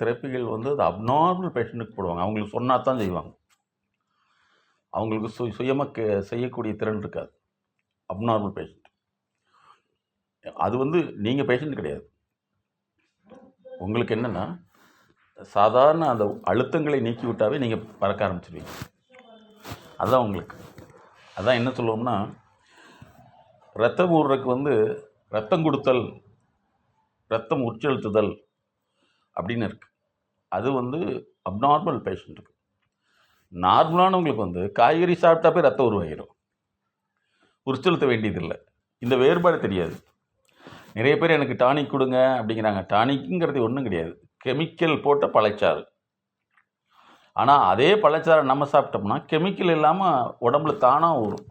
தெரப்பிகள் வந்து அது அப்நார்மல் பேஷண்ட்டுக்கு போடுவாங்க. அவங்களுக்கு சொன்னால் தான் செய்வாங்க. அவங்களுக்கு சு சுயமாக செய்யக்கூடிய திறன் இருக்காது. அப்நார்மல் பேஷண்ட் அது வந்து நீங்கள் பேஷண்ட் கிடையாது. உங்களுக்கு என்னென்னா சாதாரண அந்த அழுத்தங்களை நீக்கி விட்டாவே நீங்கள் பறக்க ஆரம்பிச்சிருவீங்க. அதுதான் உங்களுக்கு. அதான் என்ன சொல்லுவோம்னா ரத்தம் ஊடுறதுக்கு வந்து ரத்தம் கொடுத்தல் ரத்தம் உட்செலுத்துதல் அப்படின்னு இருக்குது அது வந்து அப்நார்மல் பேஷண்ட்டுக்கு நார்மலானவங்களுக்கு வந்து காய்கறி சாப்பிட்டா போய் ரத்தம் உருவாகிடும் உட்செலுத்த வேண்டியதில்லை. இந்த வேறுபாடு தெரியாது. நிறைய பேர் எனக்கு டானிக் கொடுங்க அப்படிங்கிறாங்க. டானிக்குங்கிறது ஒன்றும் கிடையாது. கெமிக்கல் போட்ட பழச்சாறு. ஆனால் அதே பழச்சாறை நம்ம சாப்பிட்டோம்னா கெமிக்கல் இல்லாமல் உடம்புல தானாக ஊறும்.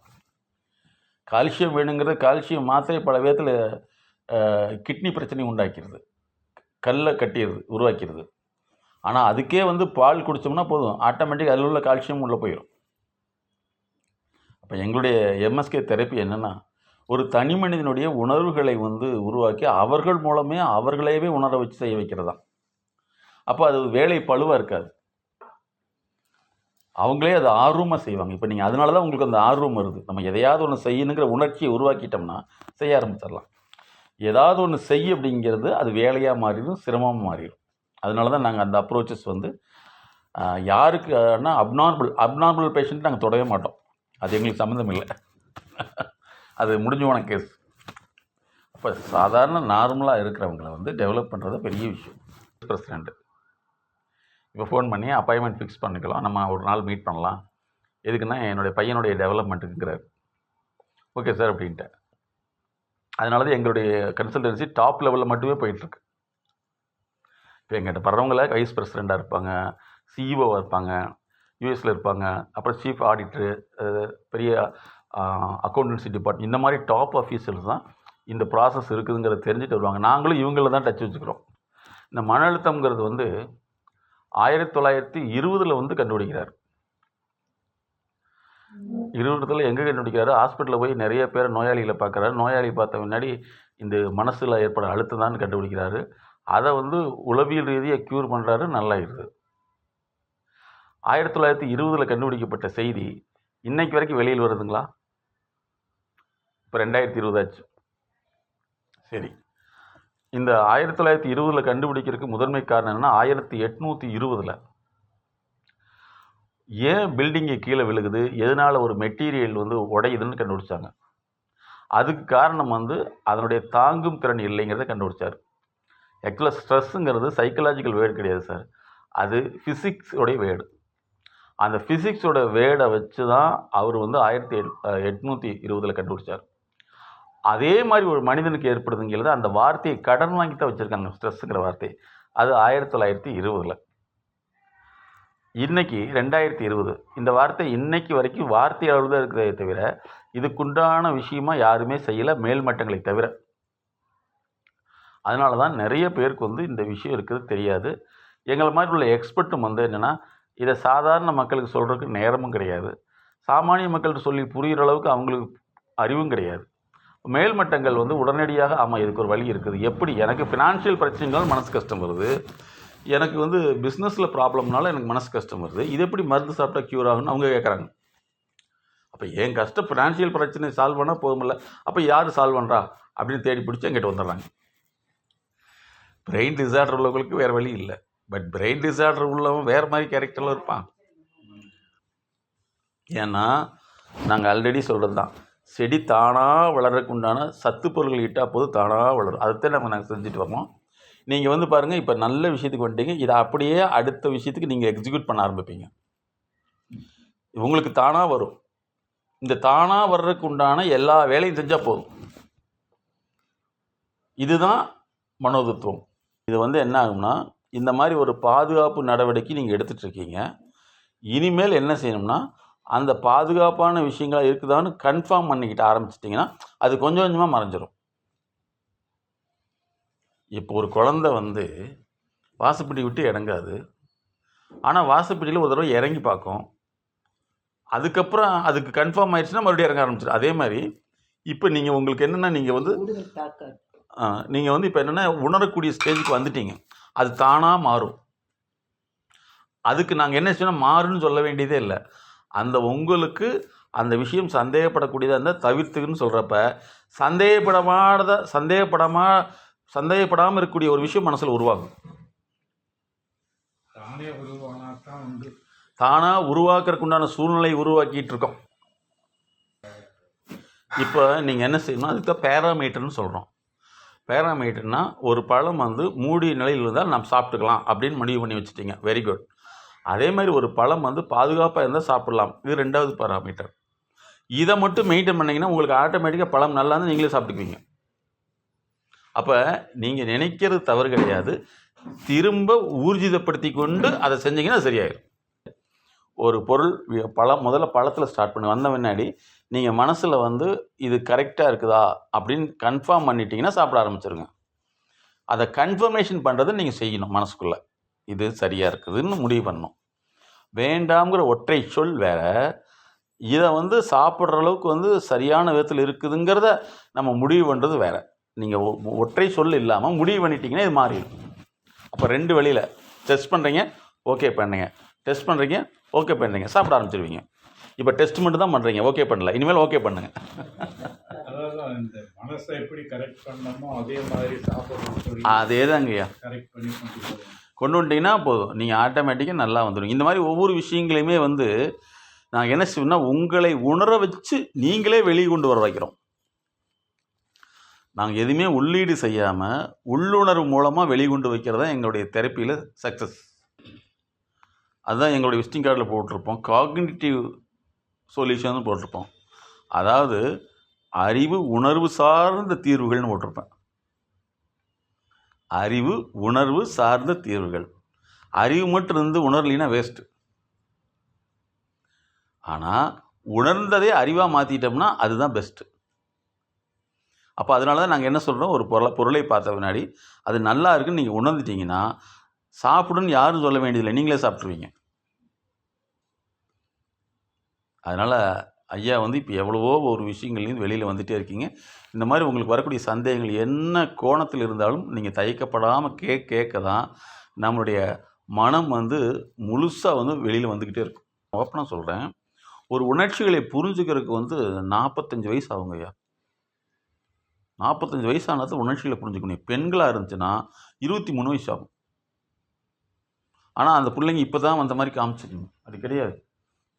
கால்சியம் வேணுங்கிறது கால்சியம் மாத்திரை பல விதத்தில் கிட்னி பிரச்சனை உண்டாக்கிறது. கல்லை கட்டிடுது உருவாக்கிடுது ஆனால் அதுக்கே வந்து பால் குடித்தோம்னா போதும். ஆட்டோமேட்டிக் அதில் உள்ள கால்சியம் உள்ளே போயிடும் அப்போ எங்களுடைய எம்எஸ்கே தெரப்பி என்னென்னா ஒரு தனி மனிதனுடைய உணர்வுகளை வந்து உருவாக்கி அவர்கள் மூலமே அவர்களையவே உணர வச்சு செய்ய வைக்கிறதா. அப்போ அது வேலை பழுவாக இருக்காது. அவங்களே அதை ஆர்வமாக செய்வாங்க. இப்போ நீங்கள் அதனால தான் உங்களுக்கு அந்த ஆர்வம் வருது. நம்ம எதையாவது ஒன்று செய்யணுங்கிற உணர்ச்சியை உருவாக்கிட்டோம்னா செய்ய ஆரம்பிச்சிடலாம். ஏதாவது ஒன்று செய் அப்படிங்கிறது அது வேலையாக மாறிடும் சிரமமாக மாறிடும். அதனால தான் நாங்கள் அந்த அப்ரோச்சஸ் வந்து யாருக்கு ஆனால் அப்நார்மல் அப்நார்மல் பேஷண்ட் நாங்கள் தொடவே மாட்டோம். அது எங்களுக்கு சம்மந்தம் இல்லை. அது முடிஞ்சு போன கேஸ் அப்போ சாதாரண நார்மலாக இருக்கிறவங்கள வந்து டெவலப் பண்ணுறது பெரிய விஷயம். பிரசிடெண்ட்டு இப்போ ஃபோன் பண்ணி அப்பாயின்மெண்ட் ஃபிக்ஸ் பண்ணிக்கலாம். நம்ம ஒரு நாள் மீட் பண்ணலாம். எதுக்குன்னா என்னுடைய பையனுடைய டெவலப்மெண்ட்டுங்கிறார் ஓகே சார் அப்படின்ட்டு அதனால தான் எங்களுடைய கன்சல்டன்சி டாப் லெவலில் மட்டுமே போயிட்டுருக்கு. இப்போ எங்கிட்ட வர்றவங்கள வைஸ் பிரசிடெண்ட்டாக இருப்பாங்க சிஇஓவாக இருப்பாங்க யூஎஸில் இருப்பாங்க அப்புறம் சீஃப் ஆடிட்ரு பெரிய அக்கௌண்டன்சி டிபார்ட்மெண்ட் இந்த மாதிரி டாப் ஆஃபீஸர்ஸ் தான் இந்த ப்ராசஸ் இருக்குதுங்கிறத தெரிஞ்சுட்டு வருவாங்க. நாங்களும் இவங்கள தான் டச் வச்சுக்கிறோம். இந்த மன அழுத்தம்ங்கிறது வந்து ஆயிரத்தி தொள்ளாயிரத்தி இருபதில் வந்து கண்டுபிடிக்கிறார். இருபதுல எங்கே கண்டுபிடிக்கிறாரு? ஹாஸ்பிட்டலில் போய் நிறைய பேர் நோயாளிகளை பார்க்குறாரு. நோயாளி பார்த்த முன்னாடி இந்த மனசில் ஏற்பட அழுத்தம் தான் கண்டுபிடிக்கிறாரு. அதை வந்து உளவியல் ரீதியாக க்யூர் பண்ணுறாரு நல்லாயிருது ஆயிரத்தி தொள்ளாயிரத்தி இருபதில் கண்டுபிடிக்கப்பட்ட செய்தி இன்னைக்கு வரைக்கும் வெளியில் வருதுங்களா? இப்போ ரெண்டாயிரத்தி இருபதாச்சு சரி. இந்த ஆயிரத்தி தொள்ளாயிரத்தி இருபதில் கண்டுபிடிக்கிறதுக்கு முதன்மை காரணம் என்னன்னா ஆயிரத்தி எட்நூற்றி இருபதில் ஏன் பில்டிங்கு கீழே விழுகுது எதனால் ஒரு மெட்டீரியல் வந்து உடையுதுன்னு கண்டுபிடிச்சாங்க. அதுக்கு காரணம் வந்து அதனுடைய தாங்கும் திறன் இல்லைங்கிறத கண்டுபிடிச்சார். ஆக்சுவலாக ஸ்ட்ரெஸ்ஸுங்கிறது சைக்கலாஜிக்கல் வேர்டு கிடையாது சார் அது ஃபிசிக்ஸோடைய வேர்டு. அந்த ஃபிசிக்ஸோட வேர்டை வச்சு தான் அவர் வந்து ஆயிரத்தி எட் எட்நூற்றி இருபதில் கண்டுபிடிச்சார். அதே மாதிரி ஒரு மனிதனுக்கு ஏற்படுதுங்கிறது அந்த வார்த்தையை கடன் வாங்கி தான் வச்சுருக்காங்க ஸ்ட்ரெஸ்ஸுங்கிற வார்த்தை அது ஆயிரத்தி தொள்ளாயிரத்தி இருபதில். இன்றைக்கி ரெண்டாயிரத்தி இருபது. இந்த வார்த்தை இன்றைக்கு வரைக்கும் வார்த்தை அளவு தான் இருக்கிறதே தவிர இதுக்குண்டான விஷயமா யாருமே செய்யலை மேல்மட்டங்களை தவிர. அதனால தான் நிறைய பேருக்கு வந்து இந்த விஷயம் இருக்கிறது தெரியாது. எங்களை மாதிரி உள்ள எக்ஸ்பர்ட்டும் வந்து என்னென்னா இதை சாதாரண மக்களுக்கு சொல்கிறதுக்கு நேரமும் கிடையாது. சாமானிய மக்கள்கிட்ட சொல்லி புரிகிற அளவுக்கு அவங்களுக்கு அறிவும் கிடையாது. மேல்மட்டங்கள் வந்து உடனடியாக ஆமாம் இதுக்கு ஒரு வழி இருக்குது. எப்படி? எனக்கு ஃபினான்ஷியல் பிரச்சனைகள் மனசு கஷ்டம் வருது. எனக்கு வந்து பிஸ்னஸில் ப்ராப்ளம்னால எனக்கு மனசு கஷ்டம் வருது. இது எப்படி மருந்து சாப்பிட்டா க்யூர் ஆகும்னு அவங்க கேட்குறாங்க. அப்போ என் கஷ்டம்? ஃபினான்ஷியல் பிரச்சனை சால்வ் பண்ணால் போதுமில்ல. அப்போ யார் சால்வ் பண்ணுறா அப்படின்னு தேடி பிடிச்சி எங்கிட்ட வந்துடுறாங்க. பிரெயின் டிசார்டர் உள்ளவங்களுக்கு வேறு வழி இல்லை. பட் பிரெயின் டிசார்டர் உள்ளவன் வேறு மாதிரி கேரக்டரில் இருப்பான். ஏன்னா நாங்கள் ஆல்ரெடி சொல்கிறது தான் செடி தானாக வளர்றதுக்கு உண்டான சத்து பொருள்கள் இட்டால் போது தானாக வளரும். அதைத்தான் நம்ம நாங்கள் செஞ்சுட்டு வரோம் நீங்கள் வந்து பாருங்கள் இப்போ நல்ல விஷயத்துக்கு வந்துட்டீங்க. இதை அப்படியே அடுத்த விஷயத்துக்கு நீங்கள் எக்ஸிக்யூட் பண்ண ஆரம்பிப்பீங்க. உங்களுக்கு தானாக வரும். இந்த தானாக வர்றதுக்கு உண்டான எல்லா வேலையும் செஞ்சால் போதும். இதுதான் மனோதத்துவம். இது வந்து என்ன ஆகும்னா இந்த மாதிரி ஒரு பாதுகாப்பு நடவடிக்கை நீங்கள் எடுத்துகிட்ருக்கீங்க இனிமேல் என்ன செய்யணும்னா அந்த பாதுகாப்பான விஷயங்களாக இருக்குதான்னு கன்ஃபார்ம் பண்ணிக்கிட்டு ஆரம்பிச்சிட்டிங்கன்னா அது கொஞ்சம் கொஞ்சமாக மறைஞ்சிரும். இப்போ ஒரு குழந்தை வந்து வாசப்படி விட்டு இறங்காது. ஆனால் வாசப்படியில் ஒரு தடவை இறங்கி பார்க்கும். அதுக்கப்புறம் அதுக்கு கன்ஃபார்ம் ஆயிடுச்சுன்னா மறுபடியும் இறங்க ஆரம்பிச்சிடும் அதே மாதிரி இப்போ நீங்கள் உங்களுக்கு என்னென்னா நீங்கள் வந்து நீங்கள் வந்து இப்போ என்னென்னா உணரக்கூடிய ஸ்டேஜுக்கு வந்துட்டீங்க. அது தானாக மாறும். அதுக்கு நாங்கள் என்ன செய்யணும் மாறுன்னு சொல்ல வேண்டியதே இல்லை. அந்த உங்களுக்கு அந்த விஷயம் சந்தேகப்படக்கூடியதாக இருந்தால் தவிர்த்துக்குன்னு சொல்கிறப்ப சந்தேகப்படமாத சந்தேகப்படமா சந்தேகப்படாமல் இருக்கக்கூடிய ஒரு விஷயம் மனசில் உருவாகும். தானாக உருவாக்குறதுக்கு உண்டான சூழ்நிலை உருவாக்கிட்டு இருக்கோம். இப்போ நீங்கள் என்ன செய்யணும் அதுக்கு தான் பேராமீட்டர்னு சொல்கிறோம் பேராமீட்டர்னா ஒரு பழம் வந்து மூடிய நிலையில் இருந்தால் நாம் சாப்பிட்டுக்கலாம் அப்படின்னு முடிவு பண்ணி வச்சுட்டீங்க. வெரி குட் அதே மாதிரி ஒரு பழம் வந்து பாதுகாப்பாக இருந்தால் சாப்பிடலாம். இது ரெண்டாவது பேராமீட்டர் இதை மட்டும் மெயின்டைன் பண்ணிங்கன்னா உங்களுக்கு ஆட்டோமேட்டிக்காக பழம் நல்லா இருந்தால் நீங்களே சாப்பிட்டுக்குவீங்க. அப்போ நீங்கள் நினைக்கிறது தவறு கிடையாது. திரும்ப ஊர்ஜிதப்படுத்தி கொண்டு அதை செஞ்சீங்கன்னா சரியாயிடும் ஒரு பொருள் பழம் முதல்ல பழத்தில் ஸ்டார்ட் பண்ணி. வந்த முன்னாடி நீங்கள் மனசில் வந்து இது கரெக்டாக இருக்குதா? அப்படின்னு கன்ஃபார்ம் பண்ணிட்டீங்கன்னா சாப்பிட ஆரம்பிச்சிருங்க. அதை கன்ஃபர்மேஷன் பண்ணுறது நீங்கள் செய்யணும் மனசுக்குள்ளே. இது சரியாக இருக்குதுன்னு முடிவு பண்ணணும். வேண்டாம்ங்கிற ஒற்றை சொல் வேற. இதை வந்து சாப்பிட்ற அளவுக்கு வந்து சரியான விதத்தில் இருக்குதுங்கிறத நம்ம முடிவு பண்ணுறது வேறு. நீங்கள் ஒற்றை சொல் இல்லாமல் முடிவு பண்ணிட்டீங்கன்னா இது மாறிடும். அப்போ ரெண்டு வழியில். டெஸ்ட் பண்ணுறீங்க ஓகே பண்ணுங்க. டெஸ்ட் பண்ணுறீங்க ஓகே பண்ணுறீங்க சாப்பிட ஆரம்பிச்சிருவீங்க. இப்போ டெஸ்ட் மட்டும் தான் பண்ணுறீங்க ஓகே பண்ணல. இனிமேல் ஓகே பண்ணுங்க. இந்த மனசை எப்படி கரெக்ட் பண்ணணுமோ அதே மாதிரி சாப்பிடணும் சொல்லி அதே தாங்கய்யா கரெக்ட் பண்ணி கொண்டு போகணும் கொண்டு வந்துட்டீங்கன்னா போதும். நீங்கள் ஆட்டோமேட்டிக்காக நல்லா வந்துடும் இந்த மாதிரி ஒவ்வொரு விஷயங்களையுமே வந்து நாங்கள் என்ன செய்வோம்னா உங்களை உணர வச்சு நீங்களே வெளியே கொண்டு வர வைக்கிறோம். நாங்கள் எதுவுமே உள்ளீடு செய்யாமல் உள்ளுணர்வு மூலமாக வெளிக்கொண்டு வைக்கிறது தான் எங்களுடைய தெரப்பியில் சக்ஸஸ் அதுதான் எங்களுடைய விசிட்டிங் கார்டில் போட்டிருப்போம். காக்னிட்டிவ் சொல்யூஷன் போட்டிருப்போம். அதாவது அறிவு உணர்வு சார்ந்த தீர்வுகள்னு போட்டிருப்பேன். அறிவு உணர்வு சார்ந்த தீர்வுகள். அறிவு மட்டும் இருந்து உணரலினா வேஸ்ட்டு ஆனால் உணர்ந்ததே அறிவாக மாற்றிட்டோம்னா அதுதான் பெஸ்ட்டு அப்போ அதனால தான் நாங்கள் என்ன சொல்கிறோம் ஒரு பொருளை பொருளை பார்த்த பின்னாடி அது நல்லா இருக்குன்னு நீங்கள் உணர்ந்துட்டீங்கன்னா சாப்பிடுன்னு யாரும் சொல்ல வேண்டியதில்லை. நீங்களே சாப்பிட்ருவீங்க அதனால் ஐயா வந்து இப்போ எவ்வளவோ ஒரு விஷயங்கள்லேருந்து வெளியில் வந்துகிட்டே இருக்கீங்க. இந்த மாதிரி உங்களுக்கு வரக்கூடிய சந்தேகங்கள் என்ன கோணத்தில் இருந்தாலும் நீங்கள் தயக்கப்படாமல் கே கேட்க தான் நம்மளுடைய மனம் வந்து முழுசாக வந்து வெளியில் வந்துக்கிட்டே இருக்கும். ஓப்பனாக சொல்கிறேன் ஒரு உணர்ச்சிகளை புரிஞ்சுக்கிறதுக்கு வந்து நாற்பத்தஞ்சு வயசு ஆகுங்க ஐயா. நாற்பத்தஞ்சு வயசானது உணர்ச்சிகளை புரிஞ்சுக்கணும். பெண்களாக இருந்துச்சுன்னா இருபத்தி மூணு வயசு ஆகும். ஆனால் அந்த பிள்ளைங்க இப்போ தான் வந்த மாதிரி காமிச்சிக்கணும் அது கிடையாது.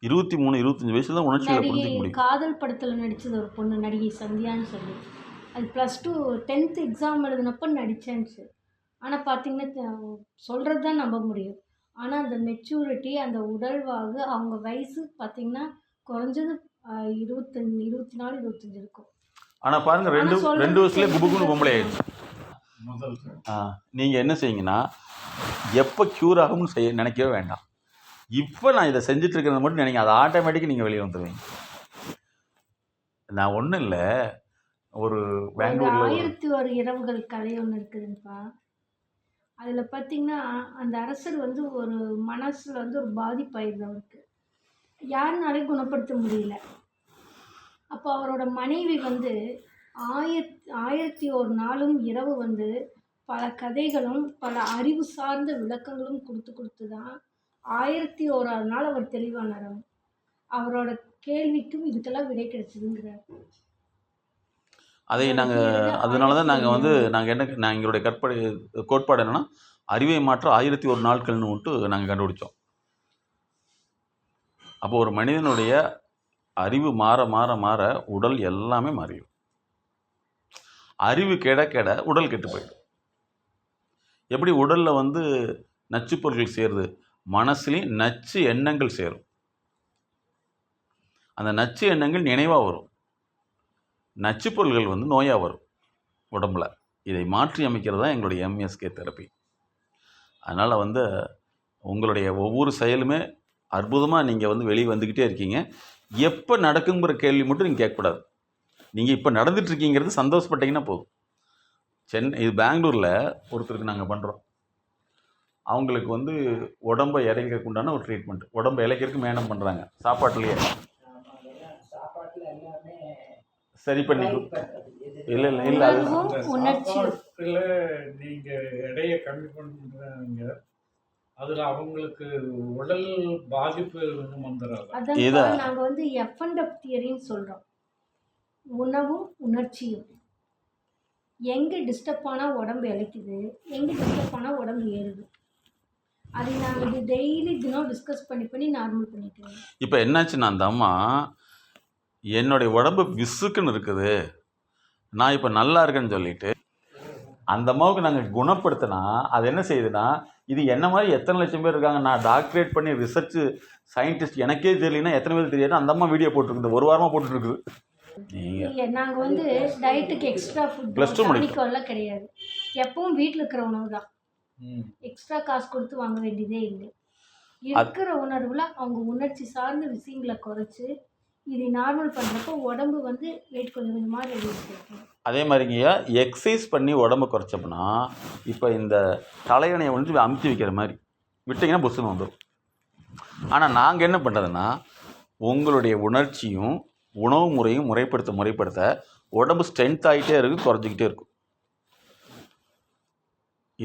இருபத்தி மூணு இருபத்தஞ்சி வயசுல தான் உணர்ச்சிகளை நடிகை புரிஞ்சுக்க முடியும். காதல் படத்தில் நடிச்சது ஒரு பொண்ணு நடிகை சந்தியான்னு சொல்லி. அது ப்ளஸ் டூ டென்த் எக்ஸாம் எழுதினப்போ நடிச்சேன்ச்சு ஆனால் பார்த்தீங்கன்னா சொல்கிறது தான் நம்ப முடியும். ஆனால் அந்த மெச்சூரிட்டி அந்த உடல்வாகு அவங்க வயசு பார்த்தீங்கன்னா குறைஞ்சது இருபத்தஞ்சு இருபத்தி நாலு இருபத்தஞ்சு இருக்கும். ஆனால் பாருங்கள் ரெண்டு ரெண்டு வருஷத்துலேயே குபுகுன்னு பொம்பளை ஆயிடுச்சு. நீங்கள் என்ன செய்யுங்கன்னா எப்போ க்யூர் ஆகும்னு செய்ய நினைக்கவே வேண்டாம். இப்போ நான் இதை செஞ்சுட்டு இருக்கிறத மட்டும் நினைங்க. அது ஆட்டோமேட்டிக்காக நீங்கள் வெளியே வந்துடுவீங்க நான் ஒன்றும் இல்லை. ஒரு பெங்களூரில் ஆயிரத்தி ஒரு இரவுகள் கதை ஒன்று இருக்குதுப்பா. அதில் பார்த்தீங்கன்னா அந்த அரசர் வந்து ஒரு மனசில் வந்து ஒரு பாதிப்பாயிருது அவருக்கு. யாருனாலையும் குணப்படுத்த முடியல. அப்போ அவரோட மனைவி வந்து ஆயிரத் ஆயிரத்தி ஒரு நாளும் இரவு வந்து பல கதைகளும் பல அறிவு சார்ந்த விளக்கங்களும் கொடுத்து கொடுத்து தான் ஆயிரத்தி ஓராறு நாள் அவர் தெளிவானார் அவரோட கேள்விக்கும் இதுக்கெல்லாம் விடை கிடைச்சதுங்கிறார். அதை நாங்கள் அதனால தான் நாங்கள் வந்து நாங்கள் என்ன நான் எங்களுடைய கற்பனை கோட்பாடு என்னென்னா அறிவை மாற்ற ஆயிரத்தி ஒரு நாட்கள்னு விட்டு நாங்கள் கண்டுபிடிச்சோம். அப்போ ஒரு மனிதனுடைய அறிவு மாற மாற மாற உடல் எல்லாமே மாறிடும். அறிவு கெட கெட உடல் கெட்டு போயிடும். எப்படி உடலில் வந்து நச்சுப் பொருட்கள் சேருது? மனசுலேயும் நச்சு எண்ணங்கள் சேரும். அந்த நச்சு எண்ணங்கள் நினைவாக வரும். நச்சு பொருள்கள் வந்து நோயாக வரும் உடம்புல. இதை மாற்றி அமைக்கிறது தான் எங்களுடைய எம்எஸ்கே தெரப்பி அதனால் வந்து உங்களுடைய ஒவ்வொரு செயலுமே அற்புதமாக நீங்கள் வந்து வெளியே வந்துக்கிட்டே இருக்கீங்க. எப்போ நடக்குங்கிற கேள்வி மட்டும் நீங்கள் கேட்கக்கூடாது. நீங்கள் இப்போ நடந்துட்டு இருக்கீங்கிறது சந்தோஷப்பட்டீங்கன்னா போதும். சென்னை இது பெங்களூரில் ஒருத்தருக்கு நாங்கள் பண்ணுறோம் அவங்களுக்கு வந்து உடம்பை இறைக்கிறதுக்கு உண்டான ஒரு ட்ரீட்மெண்ட் உடம்பை இழைக்கிறதுக்கு மேனம் பண்ணுறாங்க சாப்பாட்டுலேயே. சரி பண்ணி இல்லை இல்லை இல்லை அது உணர்வும் அந்த உணர்ச்சியும் சாப்பாட்டுல நீங்க எடையை கம்மி பண்றாங்க. அதுல அவங்களுக்கு உடல் பாதிப்பு எதுவும் வந்துடாது அதான் இத- நாங்கள் வந்து எஃப் அண்ட் எஃப் தியரின்னு சொல்கிறோம் உணவும் உணர்ச்சியும். எங்கே டிஸ்டர்ப் ஆனால் உடம்பு இழைக்குது எங்கே டிஸ்டர்ப் ஆனால் உடம்பு ஏறுது? அதை இது டெய்லி தினம் டிஸ்கஸ் பண்ணி பண்ணி நார்மல் வரோம் இப்போ என்னாச்சுன்னா அந்த அம்மா என்னுடைய உடம்பு விசுக்குன்னு இருக்குது. நான் இப்போ நல்லா இருக்கேன்னு சொல்லிட்டு அந்த அம்மாவுக்கு நாங்கள் குணப்படுத்தினா அது என்ன செய்யுதுன்னா இது என்ன மாதிரி எத்தனை லட்சம் பேர் இருக்காங்க? நான் டாக்டரேட் பண்ணி ரிசர்ச் சயின்டிஸ்ட் எனக்கே தெரியலனா எத்தனை பேர் தெரியாது அந்த அம்மா வீடியோ போட்டிருக்குது. ஒரு வாரமாக போட்டுருக்குது நீங்கள் நாங்கள் வந்து டயட்டுக்கு எக்ஸ்ட்ரா ஃபுட் முடிக்கும். டானிக்கெல்லாம் கிடையாது. எப்பவும் வீட்டில் இருக்கிற உணவு தான். எக்ஸ்ட்ரா காசு கொடுத்து வாங்க வேண்டியதே இல்லை. இருக்கிற உணர்வில் அவங்க உணர்ச்சி சார்ந்த விஷயங்களை குறைச்சி இதை நார்மல் பண்ணுறப்போ உடம்பு வந்து வெயிட் கொஞ்சம் கொஞ்சமாக ரெடியூஸ் அதே மாதிரிங்கய்யா எக்ஸசைஸ் பண்ணி உடம்பு குறைச்சோம்னா இப்போ இந்த தலையணையை வந்து அமுத்தி வைக்கிற மாதிரி விட்டிங்கன்னா புஷ்ஷுன்னு வந்துடும் ஆனால் நாங்கள் என்ன பண்ணுறதுன்னா உங்களுடைய உணர்ச்சியும் உணவு முறையும் முறைப்படுத்த முறைப்படுத்த உடம்பு ஸ்ட்ரென்த் ஆகிட்டே இருக்கும் குறைஞ்சிக்கிட்டே இருக்கும்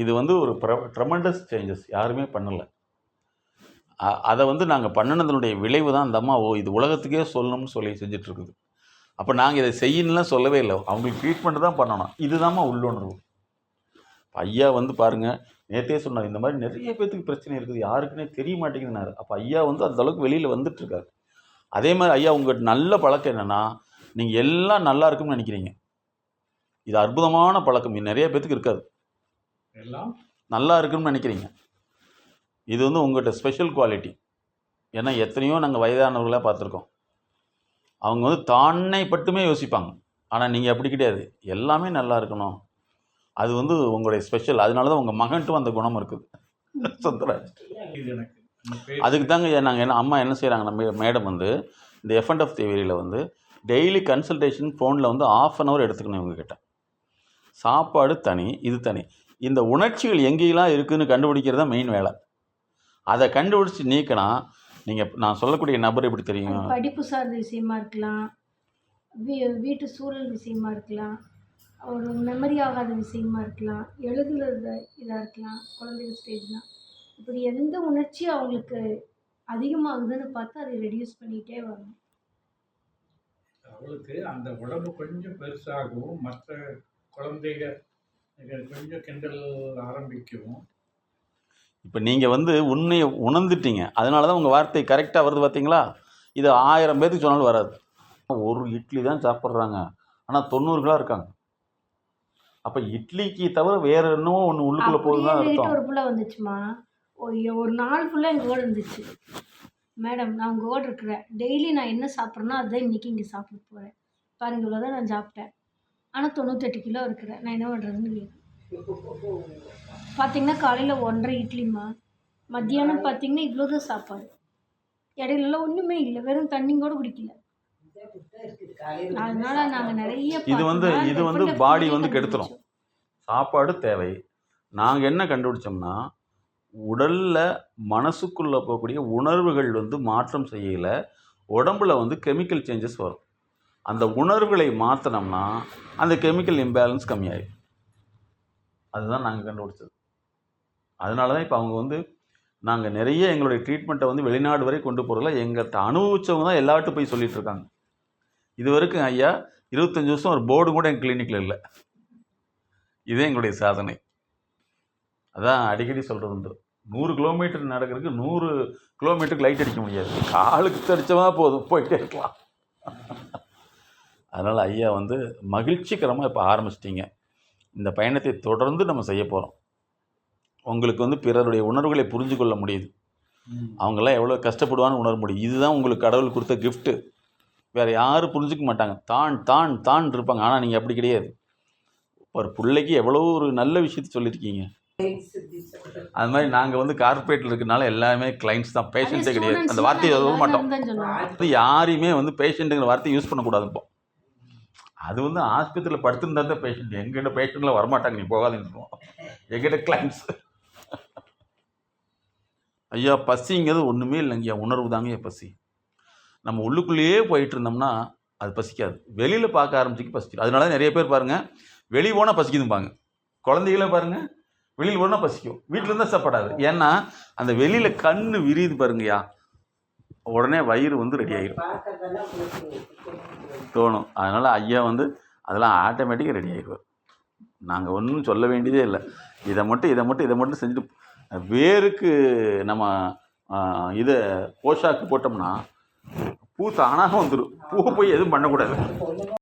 இது வந்து ஒரு ப்ர ட்ரமண்டஸ் சேஞ்சஸ் யாருமே பண்ணலை. அதை வந்து நாங்கள் பண்ணினதனுடைய விளைவு தான் அந்த அம்மா ஓ இது உலகத்துக்கே சொல்லணும்னு சொல்லி செஞ்சிட்ருக்குது. அப்போ நாங்கள் இதை செய்யணும்லாம் சொல்லவே இல்லை. அவங்களுக்கு ட்ரீட்மெண்ட் தான் பண்ணணும். இதுதாம்மா உள்ளுணர்வு. ஐயா வந்து பாருங்கள் நேற்றே சொன்னார் இந்த மாதிரி நிறைய பேத்துக்கு பிரச்சனை இருக்குது. யாருக்குன்னே தெரிய மாட்டேங்குதுனாரு அப்போ ஐயா வந்து அந்த அளவுக்கு வெளியில் வந்துட்டுருக்காரு அதே மாதிரி ஐயா உங்கள்கிட்ட நல்ல பழக்கம் என்னென்னா நீங்கள் எல்லாம் நல்லா இருக்கும்னு நினைக்கிறீங்க. இது அற்புதமான பழக்கம். இது நிறைய பேத்துக்கு இருக்காது. எல்லாம் நல்லா இருக்குன்னு நினைக்கிறீங்க. இது வந்து உங்கள்கிட்ட ஸ்பெஷல் குவாலிட்டி ஏன்னா எத்தனையோ நாங்கள் வயதானவர்களாக பார்த்துருக்கோம். அவங்க வந்து தானே பட்டுமே யோசிப்பாங்க. ஆனால் நீங்கள் அப்படி கிடையாது. எல்லாமே நல்லா இருக்கணும். அது வந்து உங்களுடைய ஸ்பெஷல் அதனால தான் உங்கள் மகன்ட்டும் அந்த குணம் இருக்குது. சொந்தராஜ் அதுக்கு தாங்க நாங்கள் என்ன அம்மா என்ன செய்கிறாங்க நம்ம மேடம் வந்து இந்த எஃப் அண்ட் ஆஃப் தேவரியில் வந்து டெய்லி கன்சல்டேஷன் ஃபோனில் வந்து ஆஃப் அன் ஹவர் எடுத்துக்கணும் இவங்கக்கிட்ட சாப்பாடு தனி இது தனி. இந்த உணர்ச்சிகள் எங்கேயெல்லாம் இருக்குதுன்னு கண்டுபிடிக்கிறது தான் மெயின் வேலை. அதை கண்டுபிடிச்சி நீக்கினா நீங்கள் நான் சொல்லக்கூடிய நபர் எப்படி தெரியும்? படிப்பு சார்ந்த விஷயமா இருக்கலாம். வீ வீட்டு சூழல் விஷயமா இருக்கலாம். ஒரு மெமரி ஆகாத விஷயமா இருக்கலாம். எழுதுறது இதாக இருக்கலாம். குழந்தைங்க ஸ்டேஜ்லாம் இப்படி எந்த உணர்ச்சி அவங்களுக்கு அதிகமாகுதுன்னு பார்த்து அதை ரெடியூஸ் பண்ணிகிட்டே வரணும் அவளுக்கு அந்த உடம்பு கொஞ்சம் பெருசாகவும் மற்ற குழந்தைங்க இது கொஞ்சம் கிண்டல் ஆரம்பிக்கும் இப்போ நீங்கள் வந்து உண்மையை உணர்ந்துட்டீங்க. அதனால தான் உங்கள் வார்த்தை கரெக்டாக வருது பார்த்தீங்களா இது ஆயிரம் பேருக்கு சொன்னாலும் வராது. ஒரு இட்லி தான் சாப்பிட்றாங்க. ஆனால் தொண்ணூறுகளாக இருக்காங்க. அப்போ இட்லிக்கு தவிர வேறு என்னவோ ஒன்று உள்ளுக்குள்ளே போகுது தான் அப்படியே அர்த்தம் ஒரு பிள்ளை வந்துச்சுமா? ஒரு ஒரு நாள் ஃபுல்லாக எங்கள் கூட இருந்துச்சு. மேடம் நான் உங்கள் கூட இருக்கிறேன். டெய்லி நான் என்ன சாப்பிட்றேனோ அதுதான் இன்றைக்கி இங்கே சாப்பிட போகிறேன் பாருங்க இவ்வளோ தான் நான் சாப்பிட்டேன். ஆனால் தொண்ணூத்தெட்டு கிலோ இருக்கிறேன் நான் என்ன பண்ணுறதுன்னு கேட்குறேன் பார்த்தீங்கன்னா காலையில் ஒன்றரை இட்லிம்மா. மத்தியானம் பார்த்தீங்கன்னா இவ்வளோ தான் சாப்பாடு. இடையிலலாம் ஒன்றுமே இல்லை. வெறும் தண்ணி கூட குடிக்கல. அதனால நாங்கள் நிறைய இது வந்து இது வந்து பாடி வந்து கெடுத்துரும். சாப்பாடு தேவை. நாங்கள் என்ன கண்டுபிடிச்சோம்னா உடலில் மனசுக்குள்ளே போகக்கூடிய உணர்வுகள் வந்து மாற்றம் செய்யல. உடம்புல வந்து கெமிக்கல் சேஞ்சஸ் வரும். அந்த உணர்வுகளை மாற்றினோம்னா அந்த கெமிக்கல் இம்பேலன்ஸ் கம்மியாயிடும் அதுதான் நாங்கள் கண்டுபிடிச்சது. அதனால தான் இப்போ அவங்க வந்து நாங்கள் நிறைய எங்களுடைய ட்ரீட்மெண்ட்டை வந்து வெளிநாடு வரை கொண்டு போகிறதுல எங்கள்கிட்ட அனுபவிச்சவங்க தான் எல்லார்ட்டும் போய் சொல்லிட்டு இருக்காங்க. இது வரைக்கும் ஐயா இருபத்தஞ்சி வருஷம் ஒரு போர்டு கூட எங்கள் கிளினிக்கில் இல்லை. இதே எங்களுடைய சாதனை. அதான் அடிக்கடி சொல்கிறது உண்டு. நூறு கிலோமீட்டர் நடக்கிறதுக்கு நூறு கிலோமீட்டருக்கு லைட் அடிக்க முடியாது. காலுக்கு தெரிச்சவா போதும். போயிட்டே இருக்கலாம். அதனால் ஐயா வந்து மகிழ்ச்சிகரமாக இப்போ ஆரம்பிச்சிட்டிங்க. இந்த பயணத்தை தொடர்ந்து நம்ம செய்ய போகிறோம் உங்களுக்கு வந்து பிறருடைய உணர்வுகளை புரிஞ்சு கொள்ள முடியுது. அவங்கெல்லாம் எவ்வளோ கஷ்டப்படுவான்னு உணர முடியும். இதுதான் உங்களுக்கு கடவுள் கொடுத்த gift. வேறு யாரும் புரிஞ்சுக்க மாட்டாங்க. தான் தான் தான் இருப்பாங்க. ஆனால் நீங்கள் அப்படி கிடையாது. ஒரு பிள்ளைக்கு எவ்வளோ ஒரு நல்ல விஷயத்த சொல்லியிருக்கீங்க அது மாதிரி நாங்கள் வந்து கார்ப்பரேட்டில் இருக்கனால எல்லாமே கிளைண்ட்ஸ் தான். பேஷண்ட்டே கிடையாது. அந்த வார்த்தையை சொல்ல மாட்டோம். யாரையுமே வந்து பேஷண்ட்டுங்கிற வார்த்தையை யூஸ் பண்ணக்கூடாது இப்போ. அது வந்து ஆஸ்பத்திரியில் படுத்திருந்தா தான் பேஷண்ட் எங்கிட்ட பேஷண்ட்லாம் வரமாட்டாங்க நீ போகாதுன்னு சொல்லுவோம். எங்கிட்ட கிளைண்ட்ஸ் ஐயா பசிங்கிறது ஒன்றுமே இல்லைங்க ஐயா உணர்வு தாங்க ஐயா பசி. நம்ம உள்ளுக்குள்ளேயே போயிட்டு இருந்தோம்னா அது பசிக்காது. வெளியில் பார்க்க ஆரம்பிச்சிக்கு பசிக்கும் அதனால தான் நிறைய பேர் பாருங்கள் வெளியே போனால் பசிக்குதும்பாங்க. குழந்தைகள பாருங்கள் வெளியில் போனால் பசிக்கும். வீட்டில் இருந்தால் சாப்பாடாது. ஏன்னா அந்த வெளியில் கண் விரியுது பாருங்கய்யா. உடனே வயிறு வந்து ரெடி ஆகிரும் தோணும். அதனால் ஐயா வந்து அதெல்லாம் ஆட்டோமேட்டிக்காக ரெடி ஆகிடுவார் நாங்கள் ஒன்றும் சொல்ல வேண்டியதே இல்லை. இதை மட்டும் இதை மட்டும் இதை மட்டும் செஞ்சுட்டு வேருக்கு நம்ம இதை போஷாக்கு போட்டோம்னா பூ தானாக வந்துடும் பூவை போய் எதுவும் பண்ணக்கூடாது.